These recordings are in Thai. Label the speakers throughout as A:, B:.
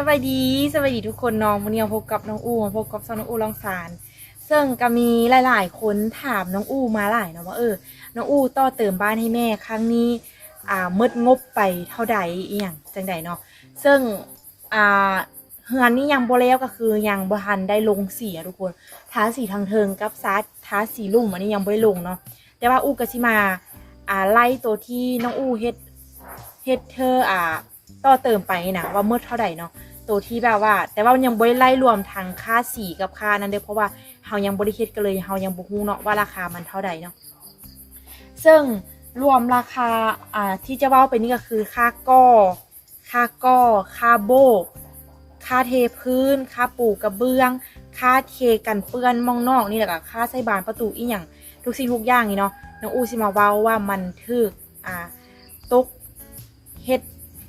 A: สวัสดีสวัสดีทุกคนน้องวันนี้พบกับน้องอูพบกับซอนน้องอูลองสารซึ่งก็มีหลาย ๆ คนถามน้องอูมาหลายเนาะว่าเออน้องอูต่อเติมบ้านให้แม่ครั้งนี้อ่าหมดงบไปเท่าใดอีหยังจังใดเนาะซึ่งอ่าเฮือนนี่ยังบ่แล้วก็คือยังบ่ทันได้ลงสีอะทุกคนทาสีทางเทิงกับซาดทาสีลุ่มอันนี้ยังบ่ได้ลงเนาะแต่ว่าอูก็สิมาอ่าไล่ตัวที่น้องอูเฮ็ดเฮ็ดเธออ่า ต่อเติมไปนะว่าเมื่อเท่าไหร่เนาะตัวที่แบบว่า แต่ว่ามันยังบ่ได้ไล่รวมทางค่าสีกับค่านั้นเด้อเพราะว่าเฮายังบ่ได้เฮ็ดกันเลยเฮายังบ่ฮู้เนาะว่าราคามันเท่าใดเนาะซึ่งรวมราคาอ่าที่จะเว้าไปนี่ก็คือค่าก่อค่าก่อค่าโบกค่าเทพื้น ค่าปูกระเบื้อง ค่าเทกันเปื้อนมองนอกนี่แหละก็ค่าใส่บานประตูอีหยังทุกสิ่งทุกอย่างนี่เนาะน้องอูสิมาเว้าว่ามันถึกอ่าตกเฮ็ด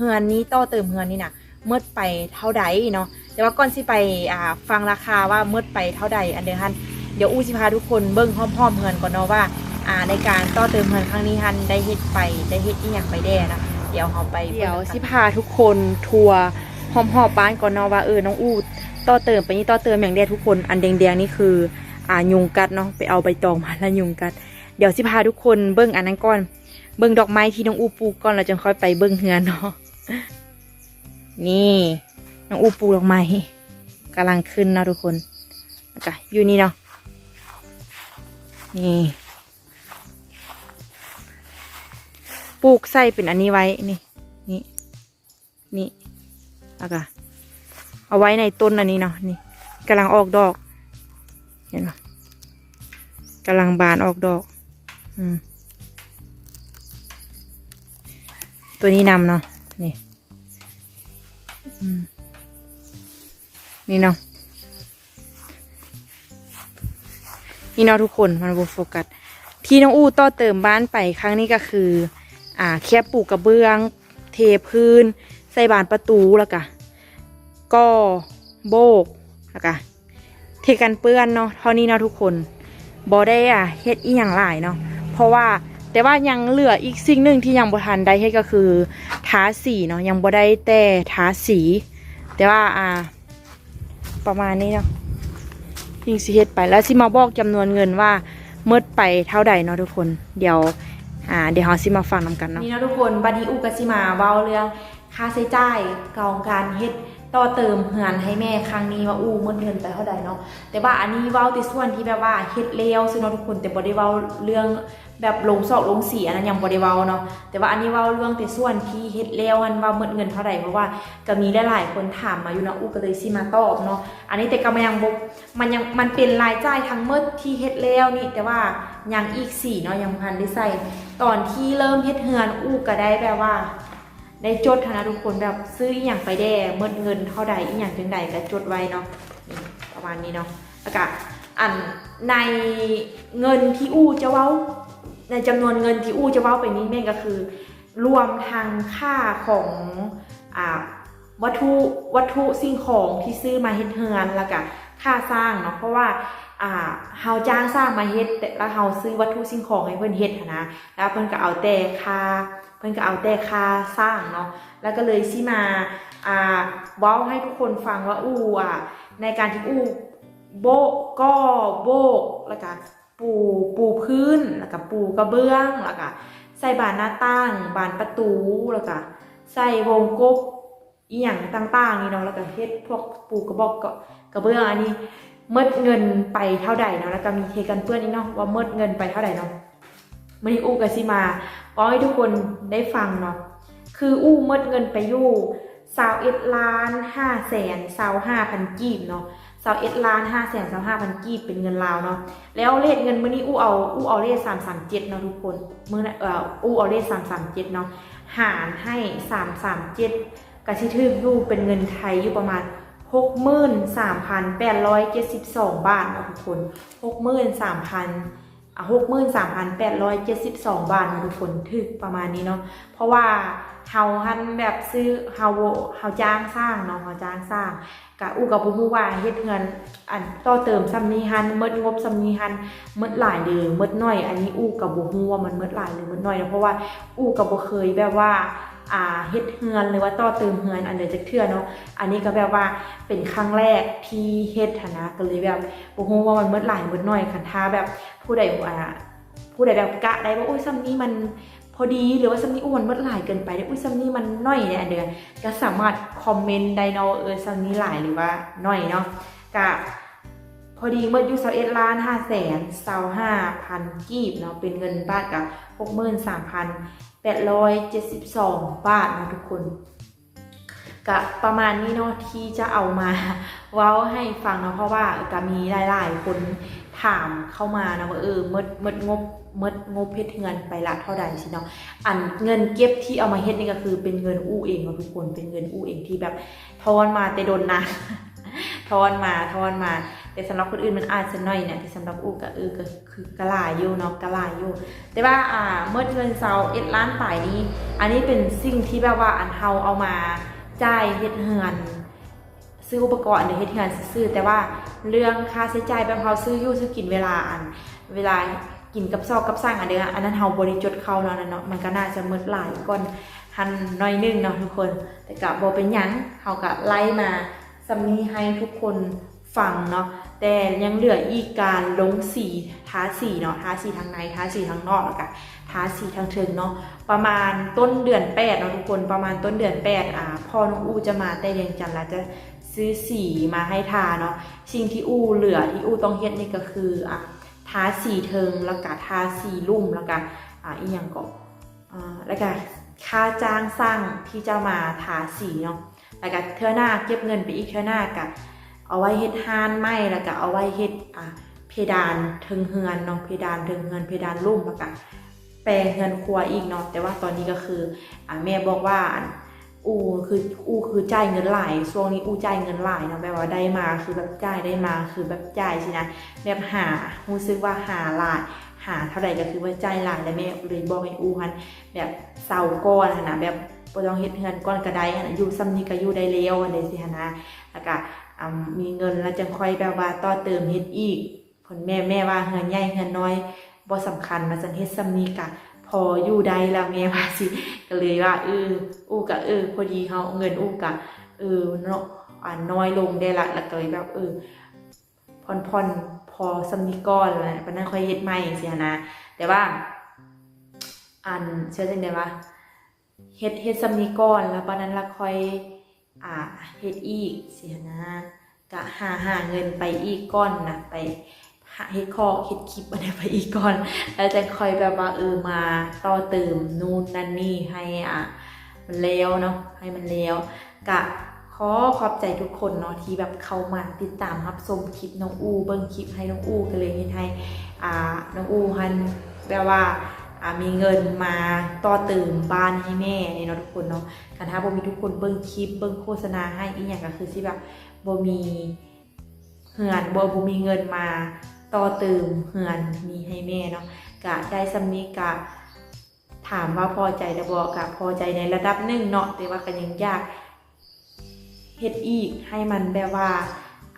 A: เฮือนนี้ต่อเติมเฮือนนี่นะเมื่อไปเท่าใดเนาะแต่ว่าก่อนสิไปอ่าฟังราคาว่าเมื่อไปเท่าใดอันเดียวฮันเดี๋ยวอูสิพาทุกคนเบิ่งพร้อมๆเฮือนก่อนเนาะว่าอ่าในการต่อเติมเฮือนครั้งนี้ฮันได้เฮ็ดไปได้เฮ็ดอีหยังไปแด่นะเดี๋ยวเราไปเดี๋ยวสิพาทุกคนทัวร์หอมหอบบ้านก่อนเนาะว่าเออน้องอูดต่อเติมไปนี่ต่อเติมอย่างเดียทุกคนอันแดงๆนี่คืออ่ายุงกัดเนาะไปเอาใบตองมาแล้วยุงกัด เดี๋ยวสิพาทุกคนเบิ้งอันนั้นก่อนเบิ้งดอกไม้ที่น้องอูปลูกก่อนเราจึงค่อยไปเบิ้งเฮือนเนาะ นี่น้องอูปลูกดอกไม้กำลังขึ้นนะทุกคนก็อยู่นี่เนาะนี่ปลูกใส่เป็นอันนี้ไว้นี่นี่นี่แล้วก็เอาไว้ในต้นอันนี้เนาะนี่กำลังออกดอก เห็นไหมกำลังบานออกดอก อืมตัวนี้นำเนาะ นี่นี่เนาะนี่เนาะทุกคนมันบโฟกัสที่น้องอู้ต่อเติมบ้านไปครั้งนี้ก็คือ อ่า แค่ปลูกกระเบื้อง เทพื้น ใส่บานประตูแล้วก็ก็โบกแล้วก็เทกันเปื้อนเนาะเท่านี้เนาะทุกคนบอได้อะเฮ็ดอีหยังหลายเนาะเพราะว่า แต่ว่ายังเหลืออีกสิ่งหนึ่งที่ยังบ่ทันได้เฮ็ดก็คือทาสีเนาะยังบ่ได้แต่ทาสี แต่ว่าอ่า ประมาณนี้เนาะยิงสิเฮ็ดไปแล้วสิมาบอกจำนวนเงินว่าเมื่อไปเท่าใดเนาะทุกคนเดี๋ยวอ่าเดี๋ยวเราสิมาฟังนำกันเนาะนี่นะทุกคนบัดนี้อุกสิมาเว้าเรื่องค่าใช้จ่ายของการเฮ็ดต่อเติมเฮือนให้แม่ครั้งนี้ว่าอู้หมดเงินไปเท่าใดเนาะแต่ว่าอันนี้เว้าต่ส่วนที่แบบว่าเฮ็ดเลวซึ่งเนาะทุกคนแต่บ่ได้เว้าเรื่อง แบบลงซอกลงสีอันนั้นยังบ่ได้เว้าเนาะแต่ว่าอันนี้เว้าเรื่องแต่ส่วนที่เฮ็ดเลวอันว่าหมดเงินเท่าใดเพราะว่าก็มีหลายๆคนถามมาอยู่นะอู้ก็เลยสิมาตอบเนาะอันนี้แต่ก็มันยังบ่มันยังมันเป็นรายจ่ายทั้งหมดที่เฮ็ดแล้วนี่แต่ว่ายังอีกสี่เนาะยังบ่ทันได้ใส่ตอนที่เริ่มเฮ็ดเฮือนอู้ก็ได้แบบว่า ได้จดฐานะทุกคนแบบซื้ออีหยังไปแด่เมื่อเงินเท่าใดอีหยังจังใดก็จดไว้เนาะประมาณนี้เนาะแล้วก็อันในเงินที่อู้จะเว้า ในจำนวนเงินที่อู้จะว้าไปนี้แม่นก็คือ รวมทางค่าของอ่าวัตถุวัตถุสิ่งของที่ซื้อมาเฮ็ดเฮือนแล้วก็ค่าสร้างเนาะเพราะว่าอ่าเฮาจ้างสร้างมาเฮ็ดแต่ล้วเฮาซื้อวัตถุสิ่งของให้เพิ่นเฮ็ดนะแล้วเพิ่นก็เอาแต่ค่าเพิ่นก็เอาแต่ค่าสร้างเนาะแล้วก็เลยสิมาอ่าเว้าให้ทุกคนฟังว่าอู้อะในการที่อู้โบกก็โบกแล้วก็ ปูปูพื้นแล้วก็ปูกระเบื้องแล้วก็ใส่บานหน้าต่างบานประตูแล้วก็ใส่วงกบอีหยังต่างๆนี่เนาะแล้วก็เฮ็ดพวกปูกระบอกกระกระเบื้องอันนี้เมิดเงินไปเท่าใดเนาะแล้วก็มีเทกันเปื้อนอีกเนาะว่าเมิดเงินไปเท่าใดเนาะมันอู้กับซิมาบอกให้ทุกคนได้ฟังเนาะคืออู้เมิดเงินไปอยู่สาวเอ็ดล้านห้าแสนสาวห้าพันกีบเนาะ สาวเอ็ดล้านห้าแสนสาวห้าพันกีบเป็นเงินลาวเนาะแล้วเลทเงินมื่อนี้อู้เอาอู้เอาเลทสามสามเจ็ดเนาะทุกคนมื่อเอ่ออู้เอาเลทสามสามเจ็ดเนาะหารให้สามสามเจ็ดกระชิทึกอยู่เป็นเงินไทยอยู่ประมาณหกหมื่นสามพันแปดร้อยเจ็ดสิบสองบาทนะทุกคนหกหมื่นสามพัน หกหมื่นสามพันแปดร้อยเจ็ดสิบสองบาทนะทุกคนถึกประมาณนี้เนาะเพราะว่าเฮาหันแบบซื้อเฮาเฮาจ้างสร้างเนาะเฮาจ้างสร้างกะอูกับบุฮูว่าเฮ็ดเงินอันต่อเติมซ้ำนี้หันเมดงบซ้ำนี้หันเมดหลายหรือเมดน้อย อันนี้อูกับบุฮูว่ามันเมดหลายหรือเมดน้อยนะเพราะว่าอูกับบ่เคยแบบว่าอ่าเฮ็ดเฮือนหรือว่าต่อเติมเฮือนอันเดียวจะเทื่อเนาะอันนี้ก็แบบว่าเป็นครั้งแรกที่เฮ็ดนะก็เลยแบบบ่ฮู้ว่ามันเบิดหลายเบิดน้อยคันถ้าแบบ ผู้ใดอ่าผู้ใดแบบกะได้ว่าโอ้ยซ้ำนี้มันพอดีหรือว่าซ้ำนี้อ้วนเบิดหลายเกินไปได้อุ้ยซ้ำนี้มันน้อยเนี่ยเดียวก็สามารถคอมเมนต์ได้เนเออซ้ำนี้หลายหรือว่าน้อยเนาะกะพอดีเมื่อยุสเอ็ดล้านห้าแสนเศร้าห้าพันกีบเนาะเป็นเงินบาทกับหกหมื่นสามพันแปดร้อยเจ็ดสิบสองบาทนะทุกคนกะประมาณนี้เนาะที่จะเอามาเว้าให้ฟังเนาะเพราะว่าก็มีหลาย ๆ คน ถามเข้ามานะว่าเออเมดเมดงบเมดงบเพชรเงินไปละเท่าใดสิเนาะอันเงินเก็บที่เอามาเฮ็ดนี่ก็คือเป็นเงินอู้เองทุกคนเป็นเงินอู้เองที่แบบทอนมาแต่โดนนะทอนมาทอนมา แต่สำหรับคนอื่นมันอาจจะน้อยเนี่ยที่สำหรับอู้ก็เออก็คือกะลาอยู่เนาะกะลาอยู่แต่ว่าอ่าเมื่อเดือนเซาเอ็ดล้านป่ายนี้ อันนี้เป็นสิ่งที่แบบว่าอันเฮาเอามาจ่ายเฮ็ดเฮือน ซื้ออุปกรณ์ในเฮ็ดเฮือนซื้อแต่ว่าเรื่องค่าใช้จ่ายแบบเฮาซื้ออยู่ซื้อกินเวลาอัน เวลากินกับซอกกับสร้างอันเดียอันนั้นเฮาบริจดเข้าเนาะนั่นเนาะมันก็น่าจะมืดหลายก่อนหันน้อยนึงเนาะทุกคน แต่ก็บ่เป็นหยังเฮาก็ไล่มาสำนีให้ทุกคนฟังเนาะแต่ยังเหลืออีกการลงสีทาสีเนาะทาสีทางในทาสีทางนอกแล้วก็ทาสีทางเทิงเนาะประมาณต้นเดือนแปดเนาะทุกคนประมาณต้นเดือนแปดอ่าพ่อน้องอูจะมาแต่เรียงจันทร์แล้วจะ ซื้อสีมาให้ทาเนาะสิ่งที่อูเหลือที่อูต้องเฮ็ดนี่ก็คืออ่าทาสีเทิงแล้วก็ทาสีลุ่มแล้วก็อ่าอีกอย่างก็อ่าแล้วก็ค่าจ้างสร้างที่จะมาทาสีเนาะแล้วก็เทื่อหน้าเก็บเงินไปอีกเทื่อหน้ากับเอาไว้เฮ็ดฮานไม้แล้วก็เอาไว้เฮ็ดอะเพดานเทิงเฮือนเนาะเพดานเทิงเฮือนเพดานลุ่มแล้วก็แปลงเฮือนครัวอีกเนาะแต่ว่าตอนนี้ก็คืออะแม่บอกว่า อูคืออูคือจ่ายเงินหลายช่วงนี้อูจ่ายเงินหลายนะแบบว่าได้มาคือแบบจ่ายได้มาคือแบบจ่ายสินะแบบหารู้สึกว่าหาหลายหาเท่าไหร่ก็คือว่าจ่ายหลายแล้วแม่เลยบอกให้อูหันแบบเสาก้อนนะแบบบ่ต้องเฮ็ดเฮือนก้อนกระไดนะอยู่ซ้ำนี้ก็อยู่ได้แล้วอันใดสิหันะแล้วก็มีเงินแล้วจังค่อยแบบว่าต่อเติมเฮ็ดอีกผลแม่แม่ว่าเงินใหญ่เงินน้อยบ่สำคัญมาสันเฮ็ดซ้ำนี้กะ พออยู่ได้ล้วแม่ว่าสิก็เลยว่าเอออู้กะเออ พอดีเฮาเงินอู้กะเออเนาะอ่าน้อยลงได้ละแล้วก็เลยแบบเออผ่อนผ่อนพอซ้ำนี้ก่อนแล้วปานนั้นค่อยเฮ็ดใหม่จังซี่นะ แต่ว่า อันเชื่อจังได๋ว่าเฮ็ดเฮ็ดซ้ำนี้ก่อนแล้วปานนั้นละค่อยอ่าเฮ็ดอีกเสียนะกะหาหาเงินไปอีกก้อนนะไป หาเฮ็ดคอเฮ็ดคลิปอะไรไปอีกก้อน แล้วจะคอยแบบว่าเออมาต่อเติมนู่นนั่นนี่ให้อะมันแล้วเนาะให้มันแล้วกะขอขอบใจทุกคนเนาะที่แบบเข้ามาติดตามรับชมคลิปน้องอูเบิ่งคลิปให้น้องอูก็เลยเฮ็ดให้อ่าน้องอูหันแบบว่าอ่ามีเงินมาต่อเติมบ้านให้แม่นี่เนาะทุกคนเนาะคันถ้าบ่มีทุกคนเบิ่งคลิปเบิ่งโฆษณาให้อีหยังก็คือสิแบบบ่มีเหือนบ่บ่มีเงินมา ต่อเติมเหือนมีให้แม่เนาะก็ได้สำนีก็ถามว่าพอใจได้บ่ก็พอใจในระดับหนึ่งเนาะแต่ว่าก็ยังอยากเฮ็ดอีกให้มันแบบว่า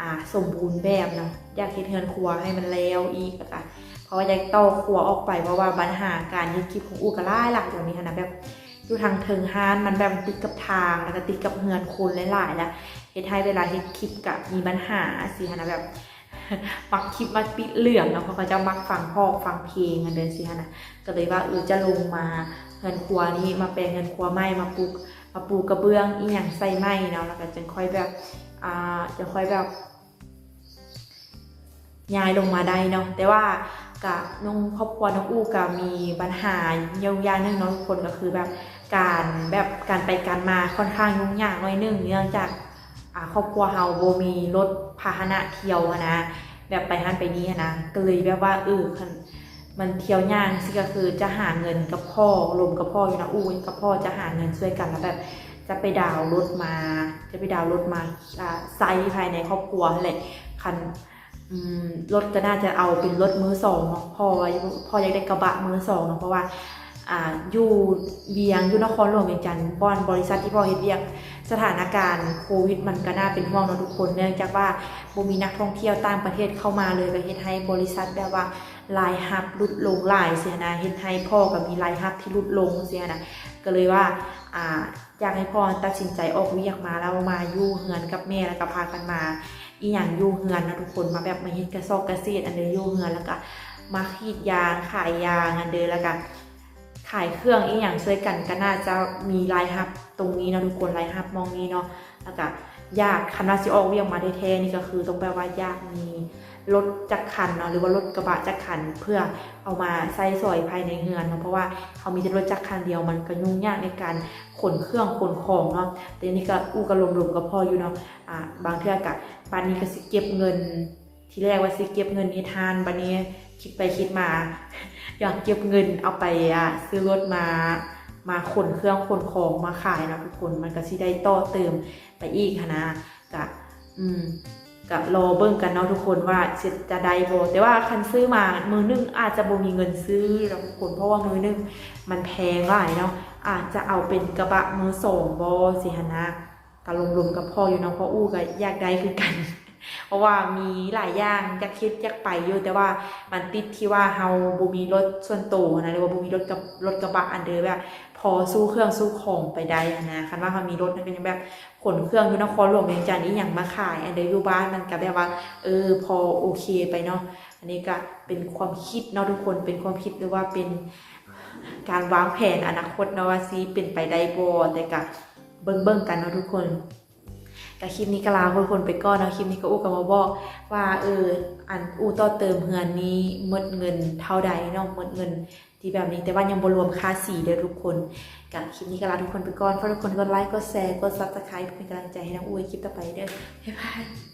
A: อ่าสมบูรณ์แบบเนาะอยากเฮ็ดเฮือนครัวให้มันแล้วอีกอะเพราะว่าอยากต่อครัวออกไปเพราะว่าปัญหาการเฮ็ดคลิปของอูก็หลาหลายเดี๋ยวนี้นนะแบบอยู่ทางเทิงฮานมันแบบติดกับทางแล้วก็ติดกับเฮือนคนหลายๆแล้วเฮ็ดให้เวลาเฮ็ดคลิปกับมีปัญหาสิฮะนะแบบ มักคลิปมาปิดเหลืองเนาะเพราะเขาจะมักฟังพอกฟังเพลงกันเดินสิฮะนะก็เลยว่าเออจะลงมาเงินครัวนี้มาแปลงเงินครัวไม้มาปลูกมาปลูกกระเบื้องอีหยังใส่ไม้เนาะแล้วก็จึงค่อยแบบอ่าจะค่อยแบบย้ายลงมาได้เนาะแต่ว่ากับน้องครอบครัวน้องอู้กับมีปัญหาเยาวยาหนึ่งเนาะทุกคนก็คือแบบการแบบการไปการมาค่อนข้างยุ่งยากหน้อยนึงเนื่องจาก ครอบครัวเฮาโบมีรถพาหนะเที่ยวนะ แบบไปหันไปนี้อะนะก็เลยแบบว่าเออคันมันเที่ยวย่ากสิก็คือจะหาเงินกับพ่อรวมกับพ่ออยู่นะอู้กับพ่อจะหาเงินช่วยกันแล้วแบบ จะไปดาวรถมา จะไปดาวรถมาไซส์ภายในครอบครัวนั่นแหละคันรถก็น่าจะเอาเป็นรถมือสองเนาะพ่อพ่ออยากได้กระบะมือสองเนาะเพราะว่า อ่าอยู่เวียงอยู่นครหลวงเวียงจันทร์บอนบริษัทที่พ่อเฮ็ดเวียกสถานการณ์โควิดมันก็น่าเป็นห่วงเนาะทุกคนเนื่องจากว่าบ่มีนักท่องเที่ยวต่างประเทศเข้ามาเลยก็เฮ็ดให้บริษัทแบบว่ารายรับลดลงหลายเสียนะเฮ็ดให้พ่อก็มีรายรับที่ลดลงเสียนะก็เลยว่าอ่าอยากให้พ่อตัดสินใจออกเวียกมาแล้วมาอยู่เฮือนกับแม่แล้วก็พากันมา อีหยังอยู่เฮือนนะทุกคนมาแบบมาเฮ็ดกระซอกกระเซียดอันเดออยู่เฮือนแล้วก็มาขีดยางขายยางอันเดอแล้วก็ ขายเครื่องอีหยังช่วยกันก็น่าจะมีรายรับตรงนี้เนาะทุกคนรายรับมองนี้เนาะแล้วก็ยากคันว่าสิออกเวียกมาได้แท้ๆนี่ก็คือต้องแปลว่ายากมีรถจักรคันเนาะหรือว่ารถกระบะจักรคันเพื่อเอามาใส่ซอยภายในเฮือนเนาะเพราะว่าเขามีแต่รถจักรคันเดียวมันก็ยุ่งยากในการขนเครื่องขนของเนาะแต่อันนี่ก็อู้กระลมๆก็พออยู่เนาะอ่าบางเทื่อกะบ้านนี้ก็สิเก็บเงิน ที่แรกว่าสิเก็บเงินนี้ทานบันนี้คิดไปคิดมา อยากเก็บเงินเอาไปอะซื้อรถมามาขนเครื่องขนของมาขายนะทุกคนมันก็สิได้ต่อเติมไปอีกนะกะอืมกะรอเบิ่งกันเนาะทุกคนว่าจะได้โบแต่ว่าคันซื้อมามือนึงอาจจะบ่มีเงินซื้อแล้วทุกคนเพราะว่ามือนึงมันแพงหลายเนาะอาจจะเอาเป็นกระบะมือสองโบสิหันะกะลมๆกับพ่ออยู่เนาะพราะอู้ก็อยากได้คือกัน เพราะว่ามีหลายอย่างอยากคิดอยากไปอยู่แต่ว่ามันติดที่ว่าเฮาบ่มีรถส่วนตัวนะหรือว่าบ่มีรถกับรถกระบะอันเดอแบบพอสู้เครื่องสู้ของไปได้นะคันว่าเขามีรถนั่นก็ยังแบบขนเครื่องอยู่นครหลวงเวียงจันทน์นี่อย่างมาขายอันเดออยู่บ้านมันก็แบบว่า เออพอโอเคไปเนาะอันนี้ก็เป็นความคิดเนาะทุกคนเป็นความคิดหรือว่าเป็นการวางแผนอนาคตเนาะว่าซีเป็นไปได้บ่แต่ก็เบิ่งเบิ่งๆกันเนาะทุกคน แต่คลิปนี้ก็ลาทุกคนไปก่อนนะคลิปนี้ก็อู้กับมาบอกว่าเอออันอู้ต่อเติมเฮือนนี้หมดเงินเท่าใดเนาะหมดเงินที่แบบนี้แต่ว่ายังบรวมค่าสีเด้อทุกคนกับคลิปนี้ก็ลาทุกคนไปก่อนฝากทุกคนกดไลค์กดแชร์กดซับสไครป์เป็นกำลังใจให้น้องอู้ยคลิปต่อไปเด้อบ๊ายบาย